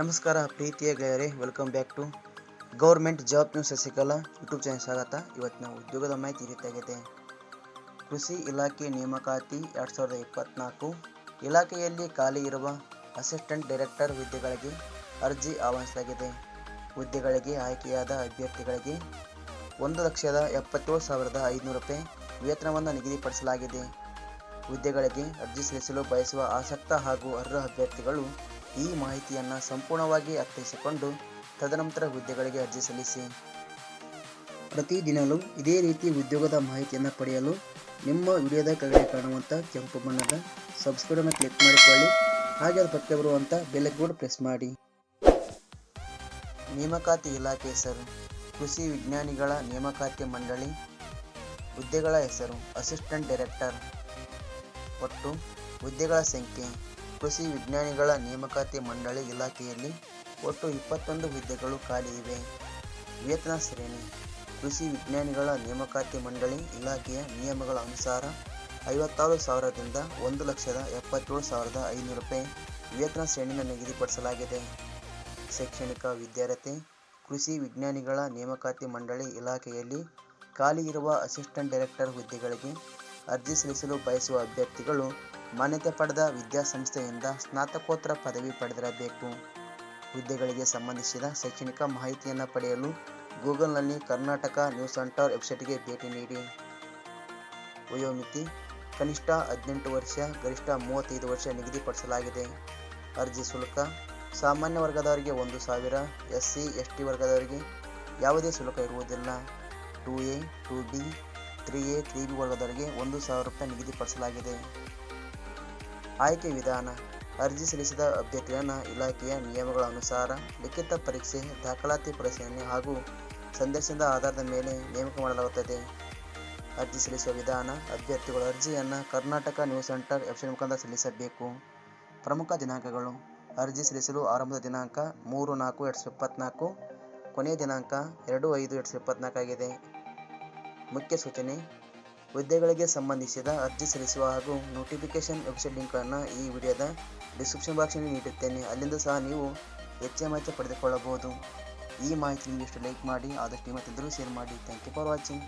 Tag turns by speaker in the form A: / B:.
A: ನಮಸ್ಕಾರ ಪ್ರೀತಿಯ ಗೆಳೆಯರೇ welcome back to government job news Sasikala YouTube channel ಸ್ವಾಗತ. ನಾವು ಉದ್ಯೋಗದ ಮಾಹಿತಿ ರೀತಿಯಾಗಿದೆ ಕೃಷಿ ಇಲಾಖೆ ನೇಮಕಾತಿ ಎರಡು ಸಾವಿರದ ಇಪ್ಪತ್ತ್ನಾಲ್ಕು ಇಲಾಖೆಯಲ್ಲಿ ಖಾಲಿ ಇರುವ ಅಸಿಸ್ಟೆಂಟ್ ಡೈರೆಕ್ಟರ್ ಹುದ್ದೆಗಳಿಗೆ ಅರ್ಜಿ ಆಹ್ವಾನಿಸಲಾಗಿದೆ. ಹುದ್ದೆಗಳಿಗೆ ಆಯ್ಕೆಯಾದ ಅಭ್ಯರ್ಥಿಗಳಿಗೆ ಒಂದು ಲಕ್ಷದ ಎಪ್ಪತ್ತೇಳು ಸಾವಿರದ ಐದುನೂರು ರೂಪಾಯಿ ವೇತನವನ್ನು ನಿಗದಿಪಡಿಸಲಾಗಿದೆ. ಹುದ್ದೆಗಳಿಗೆ ಅರ್ಜಿ ಸಲ್ಲಿಸಲು ಬಯಸುವ ಆಸಕ್ತ ಹಾಗೂ ಅರ್ಹ ಅಭ್ಯರ್ಥಿಗಳು ಈ ಮಾಹಿತಿಯನ್ನು ಸಂಪೂರ್ಣವಾಗಿ ಅರ್ಥೈಸಿಕೊಂಡು ತದನಂತರ ಹುದ್ದೆಗಳಿಗೆ ಅರ್ಜಿ ಸಲ್ಲಿಸಿ. ಪ್ರತಿದಿನಲೂ ಇದೇ ರೀತಿ ಉದ್ಯೋಗದ ಮಾಹಿತಿಯನ್ನು ಪಡೆಯಲು ನಿಮ್ಮ ವಿಡಿಯೋದ ಕೆಳಗಡೆ ಕಾಣುವಂಥ ಕೆಂಪು ಬಣ್ಣದ ಸಬ್ಸ್ಕ್ರೈಬನ್ನು ಕ್ಲಿಕ್ ಮಾಡಿಕೊಳ್ಳಿ. ಹಾಗೆ ಅದು ಪಕ್ಕ ಬರುವಂಥ ಬೆಲೆ ಕೂಡ ಪ್ರೆಸ್ ಮಾಡಿ. ನೇಮಕಾತಿ ಇಲಾಖೆ ಹೆಸರು. ಕೃಷಿ ವಿಜ್ಞಾನಿಗಳ ನೇಮಕಾತಿ ಮಂಡಳಿ. ಹುದ್ದೆಗಳ ಹೆಸರು. Assistant director. ಒಟ್ಟು ಹುದ್ದೆಗಳ ಸಂಖ್ಯೆ, ಕೃಷಿ ವಿಜ್ಞಾನಿಗಳ ನೇಮಕಾತಿ ಮಂಡಳಿ ಇಲಾಖೆಯಲ್ಲಿ ಒಟ್ಟು ಇಪ್ಪತ್ತೊಂದು ಹುದ್ದೆಗಳು ಖಾಲಿ ಇವೆ. ವೇತನ ಶ್ರೇಣಿ, ಕೃಷಿ ವಿಜ್ಞಾನಿಗಳ ನೇಮಕಾತಿ ಮಂಡಳಿ ಇಲಾಖೆಯ ನಿಯಮಗಳ ಅನುಸಾರ ಐವತ್ತಾರು ಸಾವಿರದಿಂದ ಒಂದು ಲಕ್ಷದ ಎಪ್ಪತ್ತೇಳು ಸಾವಿರದ ಐನೂರು ರೂಪಾಯಿ ವೇತನ ಶ್ರೇಣಿಯನ್ನು ನಿಗದಿಪಡಿಸಲಾಗಿದೆ. ಶೈಕ್ಷಣಿಕ ವಿದ್ಯಾರ್ಥಿ ಕೃಷಿ ವಿಜ್ಞಾನಿಗಳ ನೇಮಕಾತಿ ಮಂಡಳಿ ಇಲಾಖೆಯಲ್ಲಿ ಖಾಲಿ ಇರುವ ಅಸಿಸ್ಟೆಂಟ್ ಡೈರೆಕ್ಟರ್ ಹುದ್ದೆಗಳಿಗೆ ಅರ್ಜಿ ಸಲ್ಲಿಸಲು ಬಯಸುವ ಅಭ್ಯರ್ಥಿಗಳು ಮಾನ್ಯತೆ ಪಡೆದ ವಿದ್ಯಾಸಂಸ್ಥೆಯಿಂದ ಸ್ನಾತಕೋತ್ತರ ಪದವಿ ಪಡೆದಿರಬೇಕು. ಹುದ್ದೆಗಳಿಗೆ ಸಂಬಂಧಿಸಿದ ಶೈಕ್ಷಣಿಕ ಮಾಹಿತಿಯನ್ನು ಪಡೆಯಲು ಗೂಗಲ್ನಲ್ಲಿ ಕರ್ನಾಟಕ ನ್ಯೂಸ್ ಸೆಂಟರ್ ವೆಬ್ಸೈಟ್ಗೆ ಭೇಟಿ ನೀಡಿ. ವಯೋಮಿತಿ, ಕನಿಷ್ಠ ಹದಿನೆಂಟು ವರ್ಷ, ಗರಿಷ್ಠ ಮೂವತ್ತೈದು ವರ್ಷ ನಿಗದಿಪಡಿಸಲಾಗಿದೆ. ಅರ್ಜಿ ಶುಲ್ಕ, ಸಾಮಾನ್ಯ ವರ್ಗದವರಿಗೆ ಒಂದು ಸಾವಿರ ಎಸ್ ಸಿ ಎಸ್ ಟಿ ವರ್ಗದವರಿಗೆ ಯಾವುದೇ ಶುಲ್ಕ ಇರುವುದಿಲ್ಲ. Two A, two B three A three B ವರ್ಗದವರಿಗೆ ಒಂದು ಸಾವಿರ ರೂಪಾಯಿ ನಿಗದಿಪಡಿಸಲಾಗಿದೆ. ಆಯ್ಕೆ ವಿಧಾನ. ಅರ್ಜಿ ಸಲ್ಲಿಸಿದ ಅಭ್ಯರ್ಥಿಗಳನ್ನು ಇಲಾಖೆಯ ನಿಯಮಗಳ ಅನುಸಾರ ಲಿಖಿತ ಪರೀಕ್ಷೆ, ದಾಖಲಾತಿ ಪರಿಶೀಲನೆ ಹಾಗೂ ಸಂದರ್ಶನದ ಆಧಾರದ ಮೇಲೆ ನೇಮಕ ಮಾಡಲಾಗುತ್ತದೆ. ಅರ್ಜಿ ಸಲ್ಲಿಸುವ ವಿಧಾನ. ಅಭ್ಯರ್ಥಿಗಳು ಅರ್ಜಿಯನ್ನು ಕರ್ನಾಟಕ ನ್ಯೂಸ್ ಸೆಂಟರ್ ವೆಬ್ಸೈಟ್ ಮುಖಾಂತರ ಸಲ್ಲಿಸಬೇಕು. ಪ್ರಮುಖ ದಿನಾಂಕಗಳು. ಅರ್ಜಿ ಸಲ್ಲಿಸಲು ಆರಂಭದ ದಿನಾಂಕ ಮೂರು ನಾಲ್ಕು ಎರಡು ಸಾವಿರದ ಇಪ್ಪತ್ತ್ನಾಲ್ಕು ಕೊನೆಯ ದಿನಾಂಕ ಎರಡು ಐದು ಎರಡು ಸಾವಿರದ ಇಪ್ಪತ್ತ್ನಾಲ್ಕಾಗಿದೆ ಮುಖ್ಯ ಸೂಚನೆ. ಹುದ್ದೆಗಳಿಗೆ ಸಂಬಂಧಿಸಿದ ಅರ್ಜಿ ಸಲ್ಲಿಸುವ ಹಾಗೂ ನೋಟಿಫಿಕೇಶನ್ ವೆಬ್ಸೈಟ್ ಲಿಂಕನ್ನು ಈ ವಿಡಿಯೋದ ಡಿಸ್ಕ್ರಿಪ್ಷನ್ ಬಾಕ್ಸ್ನಲ್ಲಿ ನೀಡುತ್ತೇನೆ ಅಲ್ಲಿಂದ ಸಹ ನೀವು ಹೆಚ್ಚಿನ ಮಾಹಿತಿ ಪಡೆದುಕೊಳ್ಳಬಹುದು. ಈ ಮಾಹಿತಿ ನಿಮಗೆ ಲೈಕ್ ಮಾಡಿ, ಆದಷ್ಟು ನಿಮ್ಮ ಶೇರ್ ಮಾಡಿ. Thank you for watching